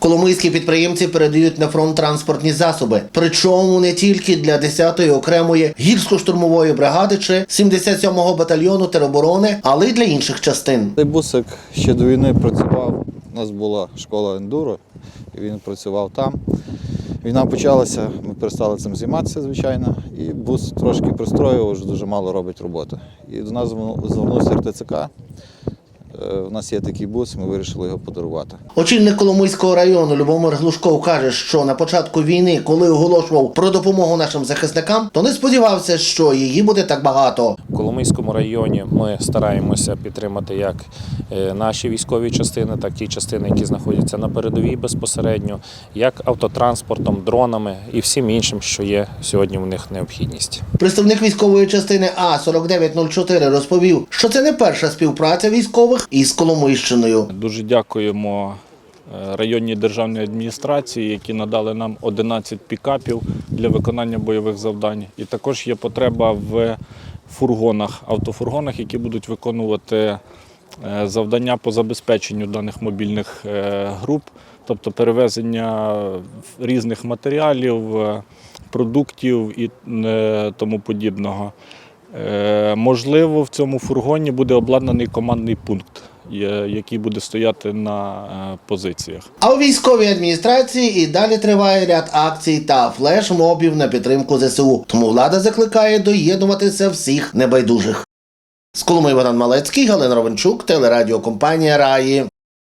Коломийські підприємці передають на фронт транспортні засоби, причому не тільки для 10-ї окремої гірсько-штурмової бригади чи 77-го батальйону тероборони, але й для інших частин. Цей бусик ще до війни працював. У нас була школа ендуро, і він працював там. Війна почалася, ми перестали цим займатися, звичайно, і бус трошки пристроював, вже дуже мало робить роботи. І до нас звернувся РТЦК. Е, У нас є такий бус, ми вирішили його подарувати. Очільник Коломийського району Любомир Глушков каже, що на початку війни, коли оголошував про допомогу нашим захисникам, то не сподівався, що її буде так багато. В Коломийському районі ми стараємося підтримати як е, наші військові частини, так і ті частини, які знаходяться на передовій безпосередньо, як автотранспортом, дронами і всім іншим, що є сьогодні в них необхідність. Представник військової частини А 4904 розповів, що це не перша співпраця військових із Коломийщиною. Дуже дякуємо е, районній державній адміністрації, які надали нам 11 пікапів для виконання бойових завдань. І також є потреба в фургонах, автофургонах, які будуть виконувати е, завдання по забезпеченню даних мобільних е, груп, тобто перевезення різних матеріалів, продуктів і тому подібного. Можливо, в цьому фургоні буде обладнаний командний пункт, який буде стояти на е, позиціях. А у військовій адміністрації і далі триває ряд акцій та флешмобів на підтримку ЗСУ. Тому влада закликає доєднуватися всіх небайдужих. З Коломи Іван Малецький, Галина Ровенчук, телерадіокомпанія Раї.